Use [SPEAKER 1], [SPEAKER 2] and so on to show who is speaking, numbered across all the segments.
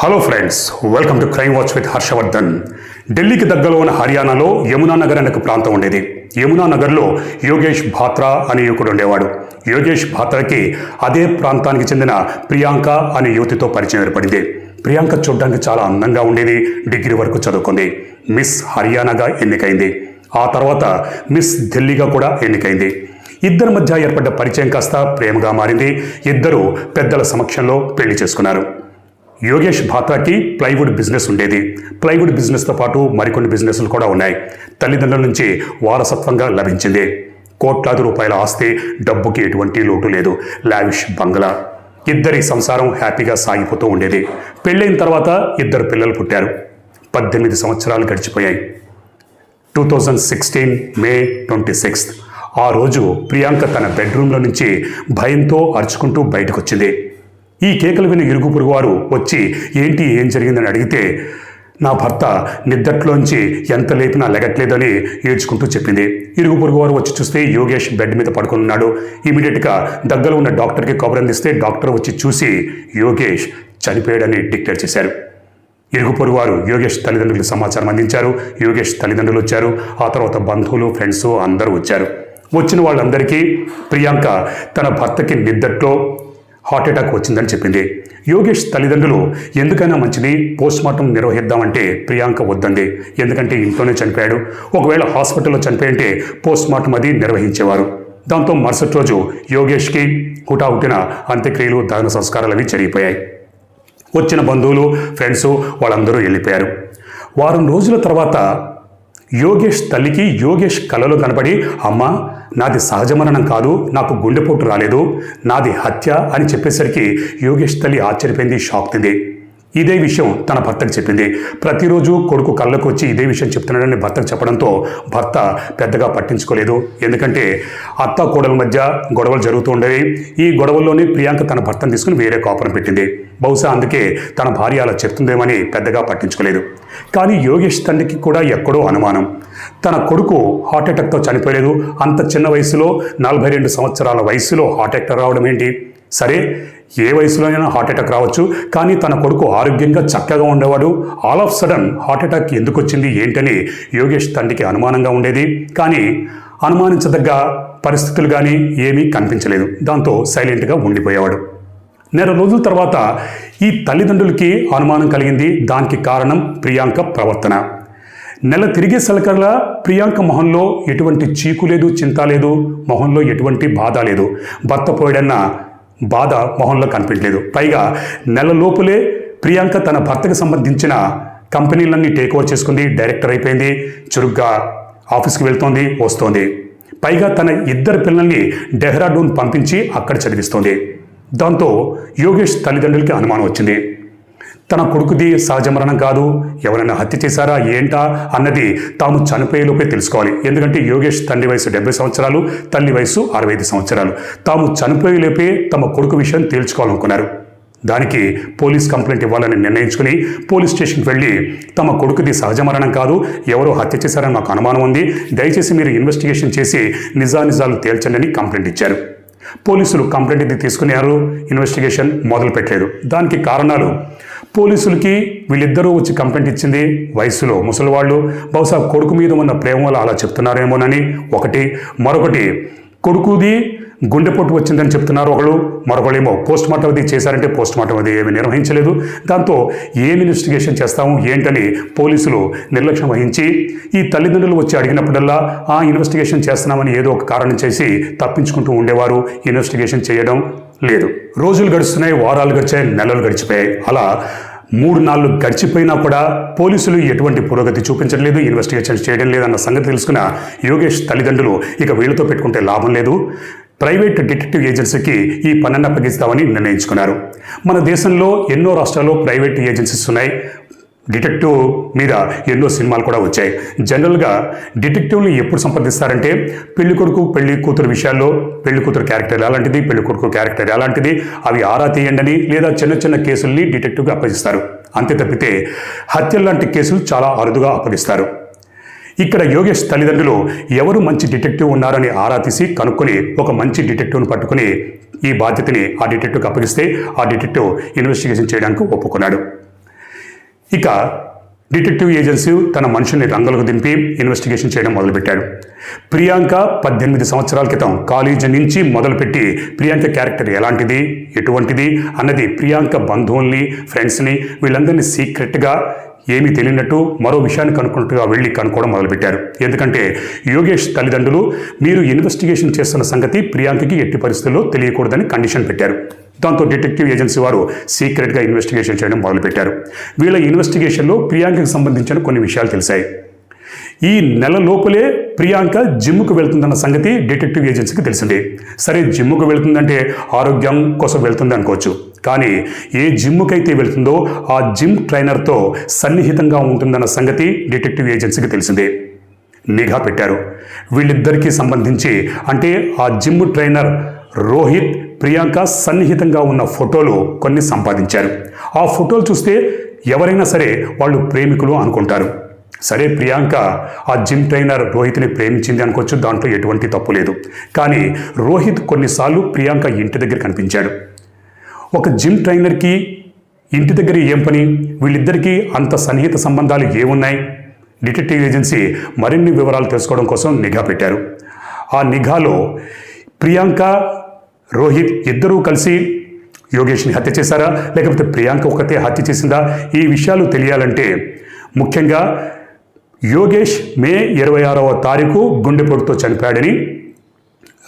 [SPEAKER 1] Hello friends welcome to crime watch with Harshavardhan ఢిల్లీకి దగ్గరలో ఉన్న హర్యానాలో యమునా నగర్ అనే ప్రాంతం ఉండేది. యమునా నగర్లో యోగేష్ భాత్రా అనే యువకుడు ఉండేవాడు. యోగేష్ భాత్రాకి అదే ప్రాంతానికి చెందిన ప్రియాంక అనే యువతితో పరిచయం ఏర్పడింది. ప్రియాంక చూడడానికి చాలా అందంగా ఉండేది డిగ్రీ వరకు చదువుకుంది. మిస్ హర్యానాగా ఎన్నికైంది. ఆ తర్వాత మిస్ ఢిల్లీగా కూడా ఎన్నికైంది. ఇద్దరి మధ్య ఏర్పడ్డ పరిచయం కాస్త ప్రేమగా మారింది. ఇద్దరు పెద్దల సమక్షంలో పెళ్ళి చేసుకున్నారు. యోగేష్ భాత్రాకి ప్లైవుడ్ బిజినెస్ ఉండేది. ప్లైవుడ్ బిజినెస్తో పాటు మరికొన్ని బిజినెస్లు కూడా ఉన్నాయి. తల్లిదండ్రుల నుంచి వారసత్వంగా లభించింది. కోట్లాది రూపాయల ఆస్తి డబ్బుకి ఎటువంటి లోటు లేదు. లావిష్ బంగ్లా. ఇద్దరి సంసారం హ్యాపీగా సాగిపోతూ ఉండేది. పెళ్ళైన తర్వాత ఇద్దరు పిల్లలు పుట్టారు. పద్దెనిమిది సంవత్సరాలు గడిచిపోయాయి. Two thousand sixteen May twenty sixth. ఆ రోజు ప్రియాంక తన బెడ్రూమ్లో నుంచి భయంతో అరుచుకుంటూ బయటకు వచ్చింది ఈ కేకలు విని ఇరుగు పొరుగు వారు వచ్చి ఏంటి ఏం జరిగిందని అడిగితే నా భర్త నిద్దట్లోంచి ఎంత లేపినా లెగట్లేదని ఏడ్చుకుంటూ చెప్పింది. ఇరుగు పొరుగు వారు వచ్చి చూస్తే యోగేష్ బెడ్ మీద పడుకున్నాడు ఉన్నాడు. ఇమీడియట్గా దగ్గరలో ఉన్న డాక్టర్కి కబురు అందిస్తే డాక్టర్ వచ్చి చూసి యోగేష్ చనిపోయాడని డిక్లేర్ చేశారు. ఇరుగు పొరుగు వారు యోగేష్ తల్లిదండ్రులకు సమాచారం అందించారు. యోగేష్ తల్లిదండ్రులు వచ్చారు. ఆ తర్వాత బంధువులు ఫ్రెండ్స్ అందరూ వచ్చారు. వచ్చిన వాళ్ళందరికీ ప్రియాంక తన భర్తకి నిద్దట్లో హార్ట్ అటాక్ వచ్చిందని చెప్పింది. యోగేష్ తల్లిదండ్రులు ఎందుకైనా మంచిది పోస్ట్ మార్టం నిర్వహిద్దామంటే ప్రియాంక వద్దంది ఎందుకంటే ఇంట్లోనే చనిపోయాడు. ఒకవేళ హాస్పిటల్లో చనిపోయింటే పోస్ట్ మార్టం అది నిర్వహించేవారు. దాంతో మరుసటి రోజు యోగేష్కి హుటాహుటిన అంత్యక్రియలు దహన సంస్కారాలు అవి జరిగిపోయాయి. వచ్చిన బంధువులు ఫ్రెండ్స్ వాళ్ళందరూ వెళ్ళిపోయారు. వారం రోజుల తర్వాత యోగేష్ తల్లికి యోగేష్ కళలో కనపడి అమ్మ నాది సహజ మరణం కాదు నాకు గుండెపోటు రాలేదు నాది హత్య అని చెప్పేసరికి యోగేష్ తల్లి ఆశ్చర్యపోయింది షాక్ తింది. ఇదే విషయం తన భర్తకు చెప్పింది. ప్రతిరోజు కొడుకు కళ్ళకు వచ్చి ఇదే విషయం చెప్తున్నాడని భర్తకు చెప్పడంతో భర్త పెద్దగా పట్టించుకోలేదు. ఎందుకంటే అత్త కోడల మధ్య గొడవలు జరుగుతూ ఉండేవి. ఈ గొడవల్లోనే ప్రియాంక తన భర్తను తీసుకుని వేరే కాపురం పెట్టింది. బహుశా అందుకే తన భార్య అలా చెప్తుందేమని పెద్దగా పట్టించుకోలేదు. కానీ యోగేష్ తండ్రికి కూడా ఎక్కడో అనుమానం. తన కొడుకు హార్ట్ అటాక్తో చనిపోలేదు. అంత చిన్న వయసులో నలభై రెండు సంవత్సరాల వయసులో హార్ట్ అటాక్ రావడం ఏంటి? సరే ఏ వయసులోనైనా హార్ట్ అటాక్ రావచ్చు. కానీ తన కొడుకు ఆరోగ్యంగా చక్కగా ఉండేవాడు. All of sudden heart attack ఎందుకు వచ్చింది ఏంటని యోగేష్ తండ్రికి అనుమానంగా ఉండేది. కానీ అనుమానించదగ్గ పరిస్థితులు కానీ ఏమీ కనిపించలేదు. దాంతో సైలెంట్గా ఉండిపోయేవాడు. నెల రోజుల తర్వాత ఈ తల్లిదండ్రులకి అనుమానం కలిగింది. దానికి కారణం ప్రియాంక ప్రవర్తన. నెల తిరిగే సలకల్లా ప్రియాంక మొహంలో ఎటువంటి చీకు లేదు చింత లేదు మొహంలో ఎటువంటి బాధ లేదు. భర్త పోయాడన్న బాధ మొహంలో కనిపించలేదు. పైగా నెల లోపులే ప్రియాంక తన భర్తకు సంబంధించిన కంపెనీలన్నీ టేక్ ఓవర్ చేసుకుంది. డైరెక్టర్ అయిపోయింది. చురుగ్గా ఆఫీస్కి వెళ్తోంది వస్తోంది. పైగా తన ఇద్దరు పిల్లల్ని డెహ్రాడూన్ పంపించి అక్కడ చదివిస్తోంది. దాంతో యోగేష్ తల్లిదండ్రులకి అనుమానం వచ్చింది. తన కొడుకుది సహజ మరణం కాదు. ఎవరైనా హత్య చేశారా? ఏంటా? అన్నది తాము చనిపోయేలోపే తెలుసుకోవాలి. ఎందుకంటే యోగేష్ తండ్రి వయసు డెబ్బై సంవత్సరాలు తల్లి వయసు అరవై ఐదు సంవత్సరాలు. తాము చనిపోయేలోపే తమ కొడుకు విషయం తేల్చుకోవాలనుకున్నారు దానికి పోలీస్ కంప్లైంట్ ఇవ్వాలని నిర్ణయించుకుని పోలీస్ స్టేషన్కి వెళ్ళి తమ కొడుకుది సహజ మరణం కాదు ఎవరో హత్య చేశారని మాకు అనుమానం ఉంది. దయచేసి మీరు ఇన్వెస్టిగేషన్ చేసి నిజానిజాలు తేల్చండి అని కంప్లైంట్ ఇచ్చారు. పోలీసులు కంప్లైంట్ ఇది తీసుకున్నారు. ఇన్వెస్టిగేషన్ మొదలుపెట్టారు. దానికి కారణాలు పోలీసులకి వీళ్ళిద్దరూ వచ్చి కంప్లైంట్ ఇచ్చింది వయసులో ముసలివాళ్ళు. బహుశా కొడుకు మీద ఉన్న ప్రేమ వల్ల అలా చెప్తున్నారేమోనని ఒకటి మరొకటి కొడుకుది గుండెపోటు వచ్చిందని చెప్తున్నారు ఒకళ్ళు మరొకళ్ళేమో పోస్ట్ మార్టం అది చేశారంటే పోస్ట్ మార్టం అది ఏమి నిర్వహించలేదు. దాంతో ఏం ఇన్వెస్టిగేషన్ చేస్తాము ఏంటని పోలీసులు నిర్లక్ష్యం వహించి ఈ తల్లిదండ్రులు వచ్చి అడిగినప్పుడల్లా ఆ ఇన్వెస్టిగేషన్ చేస్తున్నామని ఏదో ఒక కారణం చేసి తప్పించుకుంటూ ఉండేవారు ఇన్వెస్టిగేషన్ చేయడం లేదు. రోజులు గడుస్తున్నాయి వారాలు గడిచాయి నెలలు గడిచిపోయాయి. అలా మూడు నాలుగు గడిచిపోయినా కూడా పోలీసులు ఎటువంటి పురోగతి చూపించడం లేదు ఇన్వెస్టిగేషన్ చేయడం లేదన్న సంగతి తెలుసుకున్న యోగేష్ తల్లిదండ్రులు ఇక వీళ్ళతో పెట్టుకుంటే లాభం లేదు. ప్రైవేట్ డిటెక్టివ్ ఏజెన్సీకి ఈ పన్నెండు అప్పగిస్తామని నిర్ణయించుకున్నారు. మన దేశంలో ఎన్నో రాష్ట్రాల్లో ప్రైవేట్ ఏజెన్సీస్ ఉన్నాయి. డిటెక్టివ్ మీద ఎన్నో సినిమాలు కూడా వచ్చాయి. జనరల్గా డిటెక్టివ్ని ఎప్పుడు సంప్రదిస్తారంటే పెళ్ళి కొడుకు పెళ్ళి కూతురు విషయాల్లో పెళ్ళి కూతురు క్యారెక్టర్ ఎలాంటిది పెళ్ళి కొడుకు క్యారెక్టర్ ఎలాంటిది అవి ఆరా తీయండి లేదా చిన్న చిన్న కేసుల్ని డిటెక్టివ్గా అప్పగిస్తారు. అంతే తప్పితే హత్యల లాంటి కేసులు చాలా అరుదుగా అప్పగిస్తారు. ఇక్కడ యోగేష్ తల్లిదండ్రులు ఎవరు మంచి డిటెక్టివ్ ఉన్నారని ఆరా తీసి కనుక్కొని ఒక మంచి డిటెక్టివ్ను పట్టుకుని ఈ బాధ్యతని ఆ డిటెక్టివ్కి అప్పగిస్తే ఆ డిటెక్టివ్ ఇన్వెస్టిగేషన్ చేయడానికి ఒప్పుకున్నాడు. ఇక డిటెక్టివ్ ఏజెన్సీ తన మనుషుల్ని రంగులకు దింపి ఇన్వెస్టిగేషన్ చేయడం మొదలుపెట్టాడు. ప్రియాంక పద్దెనిమిది సంవత్సరాల క్రితం కాలేజీ నుంచి మొదలుపెట్టి ప్రియాంక క్యారెక్టర్ ఎలాంటిది ఎటువంటిది అన్నది ప్రియాంక బంధువుల్ని ఫ్రెండ్స్ని వీళ్ళందరినీ సీక్రెట్గా ఏమీ తెలియనట్టు మరో విషయాన్ని కనుక్కున్నట్టుగా వెళ్ళి కనుక్కోవడం మొదలుపెట్టారు. ఎందుకంటే యోగేష్ తల్లిదండ్రులు మీరు ఇన్వెస్టిగేషన్ చేస్తున్న సంగతి ప్రియాంకకి ఎట్టి పరిస్థితుల్లో తెలియకూడదని కండిషన్ పెట్టారు. దాంతో డిటెక్టివ్ ఏజెన్సీ వారు సీక్రెట్గా ఇన్వెస్టిగేషన్ చేయడం మొదలుపెట్టారు. వీళ్ళ ఇన్వెస్టిగేషన్లో ప్రియాంకకు సంబంధించిన కొన్ని విషయాలు తెలిసాయి. ఈ నెల లోపలే ప్రియాంక జిమ్కు వెళ్తుందన్న సంగతి డిటెక్టివ్ ఏజెన్సీకి తెలిసిందే. సరే జిమ్కు వెళ్తుందంటే ఆరోగ్యం కోసం వెళ్తుంది అనుకోవచ్చు. కానీ ఏ జిమ్కైతే వెళ్తుందో ఆ జిమ్ ట్రైనర్తో సన్నిహితంగా ఉంటుందన్న సంగతి డిటెక్టివ్ ఏజెన్సీకి తెలిసిందే. నిఘా పెట్టారు. వీళ్ళిద్దరికీ సంబంధించి అంటే ఆ జిమ్ ట్రైనర్ రోహిత్ ప్రియాంక సన్నిహితంగా ఉన్న ఫోటోలు కొన్ని సంపాదించారు. ఆ ఫోటోలు చూస్తే ఎవరైనా సరే వాళ్ళు ప్రేమికులు అనుకుంటారు. సరే ప్రియాంక ఆ జిమ్ ట్రైనర్ రోహిత్ని ప్రేమించింది అనుకోవచ్చు దాంట్లో ఎటువంటి తప్పు లేదు. కానీ రోహిత్ కొన్నిసార్లు ప్రియాంక ఇంటి దగ్గర కనిపించాడు. ఒక జిమ్ ట్రైనర్కి ఇంటి దగ్గర ఏం పని? వీళ్ళిద్దరికీ అంత సన్నిహిత సంబంధాలు ఏమున్నాయి? డిటెక్టివ్ ఏజెన్సీ మరిన్ని వివరాలు తెలుసుకోవడం కోసం నిఘా పెట్టారు. ఆ నిఘాలో ప్రియాంక రోహిత్ ఇద్దరూ కలిసి యోగేష్ని హత్య చేశారా? లేకపోతే ప్రియాంక ఒకతే హత్య చేసిందా? ఈ విషయాలు తెలియాలంటే ముఖ్యంగా యోగేష్ మే ఇరవై ఆరవ తారీఖు గుండెపోటుతో చనిపోయాడని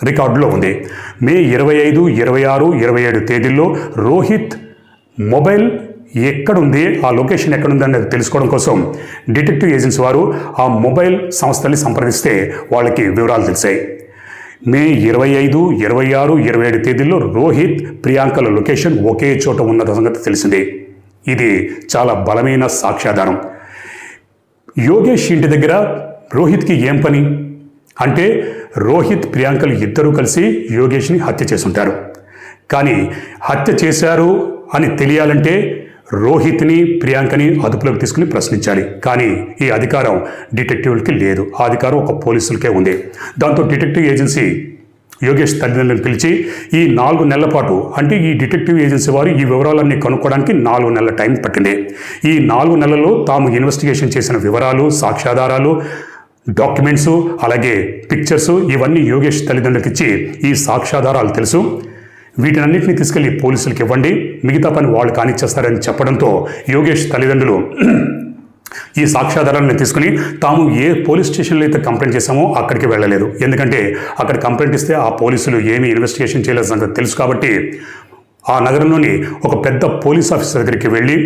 [SPEAKER 1] రికార్డులో ఉంది. మే ఇరవై ఐదు ఇరవై ఆరు ఇరవై ఏడు తేదీల్లో రోహిత్ మొబైల్ ఎక్కడుంది? ఆ లొకేషన్ ఎక్కడుంది అనేది తెలుసుకోవడం కోసం డిటెక్టివ్ ఏజెన్సీ వారు ఆ మొబైల్ సంస్థల్ని సంప్రదిస్తే వాళ్ళకి వివరాలు తెలిసాయి. మే ఇరవై ఐదు ఇరవై ఆరు ఇరవై ఏడు తేదీల్లో రోహిత్ ప్రియాంకల లొకేషన్ ఒకే చోట ఉన్న సంగతి తెలిసిందే. ఇది చాలా బలమైన సాక్ష్యాధారం. యోగేష్ ఇంటి దగ్గర రోహిత్కి ఏం పని? అంటే రోహిత్ ప్రియాంకలు ఇద్దరూ కలిసి యోగేష్ని హత్య చేసుంటారు. కానీ హత్య చేశారు అని తెలియాలంటే రోహిత్ని ప్రియాంకని అదుపులోకి తీసుకుని ప్రశ్నించాలి. కానీ ఈ అధికారం డిటెక్టివ్లకి లేదు. ఆ అధికారం ఒక పోలీసులకే ఉంది. దాంతో డిటెక్టివ్ ఏజెన్సీ యోగేష్ తల్లిదండ్రులను పిలిచి ఈ నాలుగు నెలల పాటు అంటే ఈ డిటెక్టివ్ ఏజెన్సీ వారు ఈ వివరాలన్నీ కనుక్కోవడానికి నాలుగు నెలల టైం పట్టింది. ఈ నాలుగు నెలల్లో తాము ఇన్వెస్టిగేషన్ చేసిన వివరాలు సాక్ష్యాధారాలు డాక్యుమెంట్స్ అలాగే పిక్చర్స్ ఇవన్నీ యోగేష్ తల్లిదండ్రులకు ఇచ్చి ఈ సాక్ష్యాధారాలు తెలుసు. వీటినన్నింటినీ తీసుకెళ్ళి పోలీసులకు ఇవ్వండి. మిగతా పని వాళ్ళు కానిచ్చేస్తారని చెప్పడంతో యోగేష్ తల్లిదండ్రులు ఈ సాక్ష్యాధారాలను తీసుకుని తాము ఏ పోలీస్ స్టేషన్లో అయితే కంప్లైంట్ చేశామో అక్కడికి వెళ్ళలేదు. ఎందుకంటే అక్కడ కంప్లైంట్ ఇస్తే ఆ పోలీసులు ఏమీ ఇన్వెస్టిగేషన్ చేయలేదు సంగతి తెలుసు కాబట్టి ఆ నగరంలోని ఒక పెద్ద పోలీస్ ఆఫీసర్ దగ్గరికి వెళ్ళి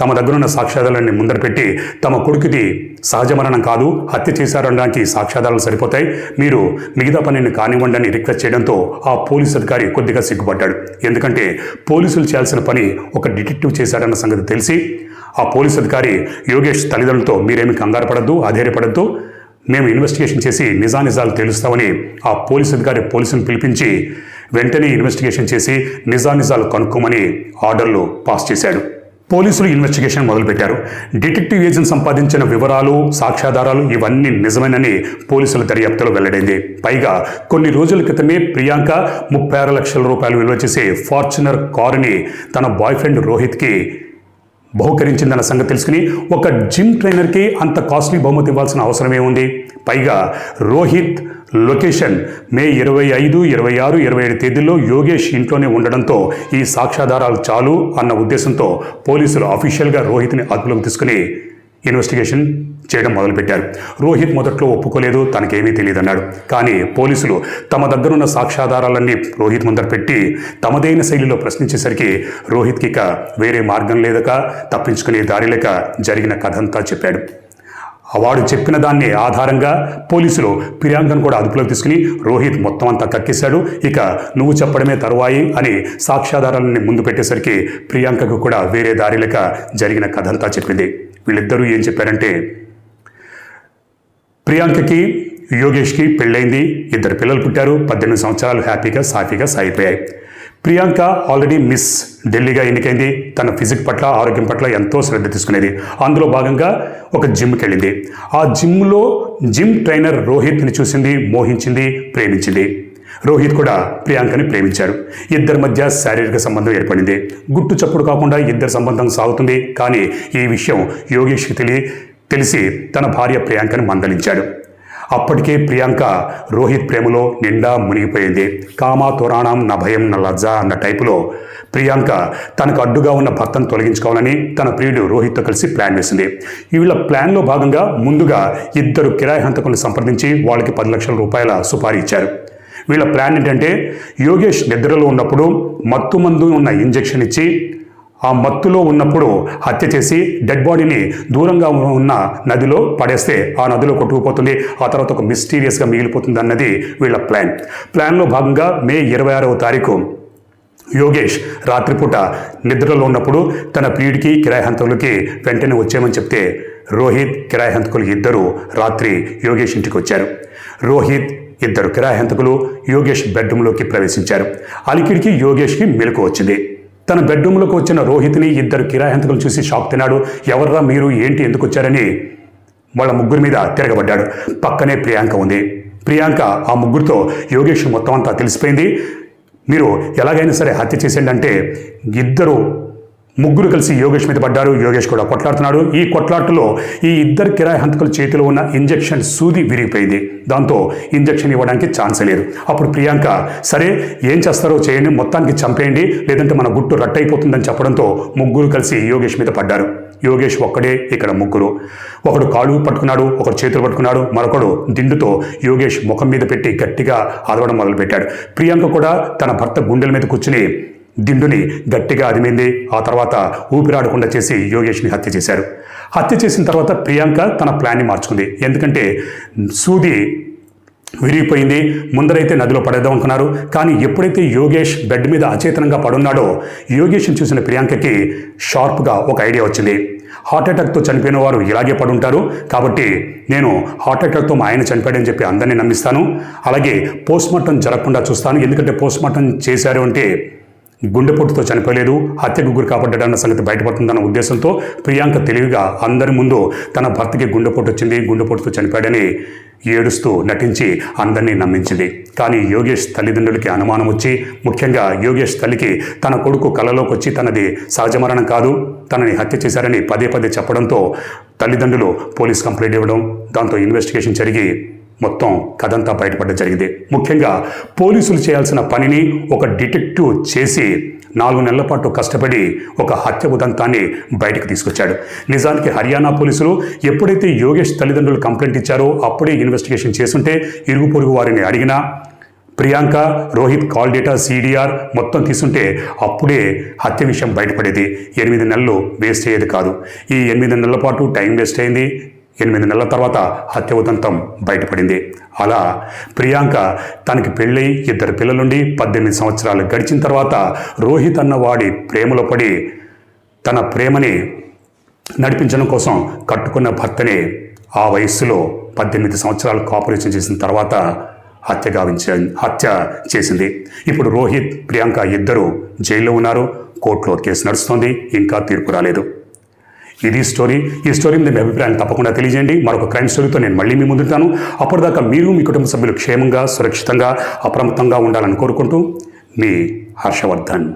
[SPEAKER 1] తమ దగ్గరున్న సాక్ష్యాధారాన్ని ముందర పెట్టి తమ కొడుకుది సహజ మరణం కాదు హత్య చేశారనడానికి సాక్ష్యాధారాలు సరిపోతాయి. మీరు మిగతా పనిని కానివ్వండి అని రిక్వెస్ట్ చేయడంతో ఆ పోలీస్ అధికారి కొద్దిగా సిగ్గుపడ్డాడు. ఎందుకంటే పోలీసులు చేయాల్సిన పని ఒక డిటెక్టివ్ చేశాడన్న సంగతి తెలిసి ఆ పోలీస్ అధికారి యోగేష్ తల్లిదండ్రులతో మీరేమి కంగారు పడద్దు అధైర్యపడద్దు. మేము ఇన్వెస్టిగేషన్ చేసి నిజానిజాలు తెలుస్తామని ఆ పోలీస్ అధికారి పోలీసును పిలిపించి వెంటనే ఇన్వెస్టిగేషన్ చేసి నిజానిజాలు కనుక్కోమని ఆర్డర్లు పాస్ చేశాడు. పోలీసులు ఇన్వెస్టిగేషన్ మొదలుపెట్టారు. డిటెక్టివ్ ఏజెంట్ సంపాదించిన వివరాలు సాక్ష్యాధారాలు ఇవన్నీ నిజమేనని పోలీసుల దర్యాప్తులో వెల్లడైంది. పైగా కొన్ని రోజుల క్రితమే ప్రియాంక ముప్పై ఆరు లక్షల రూపాయలు విలువ చేసే ఫార్చునర్ కారుని తన బాయ్ ఫ్రెండ్ రోహిత్కి బహుకరించిందన్న సంగతి తెలుసుకుని ఒక జిమ్ ట్రైనర్కి అంత కాస్ట్లీ బహుమతి ఇవ్వాల్సిన అవసరమే ఉంది. పైగా రోహిత్ లొకేషన్ మే ఇరవై ఐదు ఇరవై ఆరు ఇరవై ఏడు తేదీల్లో యోగేష్ ఇంట్లోనే ఉండడంతో ఈ సాక్ష్యాధారాలు చాలు అన్న ఉద్దేశంతో పోలీసులు అఫీషియల్గా రోహిత్ని అదుపులోకి తీసుకుని ఇన్వెస్టిగేషన్ చేయడం మొదలుపెట్టారు. రోహిత్ మొదట్లో ఒప్పుకోలేదు తనకేమీ తెలియదన్నాడు కానీ పోలీసులు తమ దగ్గరున్న సాక్ష్యాధారాలన్నీ రోహిత్ ముందర పెట్టి తమదైన శైలిలో ప్రశ్నించేసరికి రోహిత్కి ఇక వేరే మార్గం లేదక తప్పించుకునే దారి లేక జరిగిన కథంతా చెప్పాడు. వాడు చెప్పిన దాన్ని ఆధారంగా పోలీసులు ప్రియాంకను కూడా అదుపులోకి తీసుకుని రోహిత్ మొత్తం అంతా కక్కేశాడు. ఇక నువ్వు చెప్పడమే తరువాయి అని సాక్ష్యాధారాలని ముందు పెట్టేసరికి ప్రియాంకకు కూడా వేరే దారి లేక జరిగిన కథంతా చెప్పింది. వీళ్ళిద్దరూ ఏం చెప్పారంటే ప్రియాంకకి యోగేష్కి పెళ్ళైంది ఇద్దరు పిల్లలు పుట్టారు పద్దెనిమిది సంవత్సరాలు హ్యాపీగా సాఫీగా సాగిపోయాయి. ప్రియాంక ఆల్రెడీ మిస్ ఢిల్లీగా ఎన్నికైంది తన ఫిజిక్ పట్ల ఆరోగ్యం పట్ల ఎంతో శ్రద్ధ తీసుకునేది. అందులో భాగంగా ఒక జిమ్కి వెళ్ళింది ఆ జిమ్లో జిమ్ ట్రైనర్ రోహిత్ని చూసింది మోహించింది ప్రేమించింది. రోహిత్ కూడా ప్రియాంకని ప్రేమించారు. ఇద్దరి మధ్య శారీరక సంబంధం ఏర్పడింది. గుట్టు చప్పుడు కాకుండా ఇద్దరి సంబంధం సాగుతుంది. కానీ ఈ విషయం యోగేష్కి తెలియ తెలిసి తన భార్య ప్రియాంకని మందలించాడు. అప్పటికే ప్రియాంక రోహిత్ ప్రేమలో నిండా మునిగిపోయింది. కామా తురాణం నా భయం నా లజ్జ అన్న టైపులో ప్రియాంక తనకు అడ్డుగా ఉన్న భర్తను తొలగించుకోవాలని తన ప్రియుడు రోహిత్తో కలిసి ప్లాన్ వేసింది. వీళ్ళ ప్లాన్లో భాగంగా ముందుగా ఇద్దరు కిరాయి హంతకులను సంప్రదించి వాళ్ళకి పది లక్షల రూపాయల సుపారీ ఇచ్చారు. వీళ్ళ ప్లాన్ ఏంటంటే యోగేష్ నిద్రలో ఉన్నప్పుడు మత్తు మందు ఉన్న ఇంజెక్షన్ ఇచ్చి ఆ మత్తులో ఉన్నప్పుడు హత్య చేసి డెడ్ బాడీని దూరంగా ఉన్న నదిలో పడేస్తే ఆ నదిలో కొట్టుకుపోతుంది. ఆ తర్వాత ఒక మిస్టీరియస్గా మిగిలిపోతుంది అన్నది వీళ్ళ ప్లాన్ ప్లాన్లో భాగంగా మే ఇరవై ఆరవ తారీఖు యోగేష్ రాత్రిపూట నిద్రలో ఉన్నప్పుడు తన ప్రియుడికి కిరాయి హంతకులకి వెంటనే వచ్చామని చెప్తే రోహిత్ కిరాయి హంతకులు ఇద్దరు రాత్రి యోగేష్ ఇంటికి వచ్చారు. రోహిత్ ఇద్దరు కిరాహంతకులు యోగేష్ బెడ్రూమ్లోకి ప్రవేశించారు. అలికిడికి యోగేష్కి మెలకు వచ్చింది. తన బెడ్రూమ్లోకి వచ్చిన రోహిత్ని ఇద్దరు కిరాహంతకులు చూసి షాక్ తిన్నాడు. ఎవర్రా మీరు? ఏంటి ఎందుకు వచ్చారని వాళ్ళ ముగ్గురు మీద తిరగబడ్డాడు. పక్కనే ప్రియాంక ఉంది. ప్రియాంక ఆ ముగ్గురితో యోగేష్ మొత్తం అంతా తెలిసిపోయింది. మీరు ఎలాగైనా సరే హత్య చేసేయండి అంటే ఇద్దరు ముగ్గురు కలిసి యోగేష్ మీద పడ్డారు. యోగేష్ కూడా కొట్లాడుతున్నాడు. ఈ కొట్లాటలో ఈ ఇద్దరు కిరాయి హంతకుల చేతిలో ఉన్న ఇంజెక్షన్ సూది విరిగిపోయింది. దాంతో ఇంజెక్షన్ ఇవ్వడానికి ఛాన్స్ లేదు. అప్పుడు ప్రియాంక సరే ఏం చేస్తారో చేయండి మొత్తానికి చంపేయండి లేదంటే మన గుట్టు రట్టయిపోతుందని చెప్పడంతో ముగ్గురు కలిసి యోగేష్ మీద పడ్డారు. యోగేష్ ఒక్కడే ఇక్కడ ముగ్గురు. ఒకడు కాళ్ళు పట్టుకున్నాడు ఒకడు చేతులు పట్టుకున్నాడు మరొకడు దిండుతో యోగేష్ ముఖం మీద పెట్టి గట్టిగా అదవడం మొదలుపెట్టాడు. ప్రియాంక కూడా తన భర్త గుండెల మీద కూర్చుని దిండుని గట్టిగా అదిమింది ఆ తర్వాత ఊపిరాడకుండా చేసి యోగేష్ని హత్య చేశారు. హత్య చేసిన తర్వాత ప్రియాంక తన ప్లాన్ని మార్చుకుంది. ఎందుకంటే సూది విరిగిపోయింది. ముందరైతే నదిలో పడేద్దాం అనుకున్నారు. కానీ ఎప్పుడైతే యోగేష్ బెడ్ మీద అచేతనంగా పడున్నాడో యోగేష్ని చూసిన ప్రియాంకకి షార్ప్గా ఒక ఐడియా వచ్చింది. హార్ట్ అటాక్తో చనిపోయిన వారు ఇలాగే పడుంటారు. కాబట్టి నేను హార్ట్ అటాక్తో మా ఆయన చనిపోయాడని చెప్పి అందరినీ నమ్మిస్తాను. అలాగే పోస్ట్మార్టం జరగకుండా చూస్తాను. ఎందుకంటే పోస్ట్మార్టం చేశారు అంటే గుండెపోటుతో చనిపోలేదు హత్యకు గురి కాబడ్డాడన్న సంగతి బయటపడుతుందన్న ఉద్దేశంతో ప్రియాంక తెలివిగా అందరి ముందు తన భర్తకి గుండెపోటు వచ్చింది గుండెపోటుతో చనిపోయాడని ఏడుస్తూ నటించి అందరినీ నమ్మించింది. కానీ యోగేష్ తల్లిదండ్రులకి అనుమానం వచ్చి ముఖ్యంగా యోగేష్ తల్లికి తన కొడుకు కలలోకి వచ్చి తనది సహజ మరణం కాదు తనని హత్య చేశారని పదే పదే చెప్పడంతో తల్లిదండ్రులు పోలీస్ కంప్లైంట్ ఇవ్వడం దాంతో ఇన్వెస్టిగేషన్ జరిగి మొత్తం కథంతా బయటపడడం జరిగింది. ముఖ్యంగా పోలీసులు చేయాల్సిన పనిని ఒక డిటెక్టివ్ చేసి నాలుగు నెలల పాటు కష్టపడి ఒక హత్య ఉదంతాన్ని బయటకు తీసుకొచ్చాడు. నిజానికి హర్యానా పోలీసులు ఎప్పుడైతే యోగేష్ తల్లిదండ్రులు కంప్లైంట్ ఇచ్చారో అప్పుడే ఇన్వెస్టిగేషన్ చేస్తుంటే ఇరుగు పొరుగు వారిని అడిగినా Priyanka Rohit call data CDR మొత్తం తీసుంటే అప్పుడే హత్య విషయం బయటపడేది. ఎనిమిది నెలలు వేస్ట్ అయ్యేది కాదు. ఈ ఎనిమిది నెలల పాటు టైం వేస్ట్ అయింది. ఎనిమిది నెలల తర్వాత హత్య ఉదంతం బయటపడింది. అలా ప్రియాంక తనకి పెళ్ళై ఇద్దరు పిల్లలుండి పద్దెనిమిది సంవత్సరాలు గడిచిన తర్వాత రోహిత్ అన్నవాడి ప్రేమలో పడి తన ప్రేమని నడిపించడం కోసం కట్టుకున్న భర్తని ఆ వయస్సులో పద్దెనిమిది సంవత్సరాలు కాపరేషన్ చేసిన తర్వాత హత్య గావించ హత్య చేసింది. ఇప్పుడు రోహిత్ ప్రియాంక ఇద్దరు జైల్లో ఉన్నారు. కోర్టులో కేసు నడుస్తోంది. ఇంకా తీర్పు రాలేదు. ఇది స్టోరీ ఈ స్టోరీ మీద మీ అభిప్రాయాన్ని తప్పకుండా తెలియజేయండి. మరొక క్రైమ్ స్టోరీతో నేను మళ్ళీ మీ ముందుంటాను అప్పటిదాకా మీరు మీ కుటుంబ సభ్యులు క్షేమంగా సురక్షితంగా అప్రమత్తంగా ఉండాలని కోరుకుంటూ మీ హర్షవర్ధన్.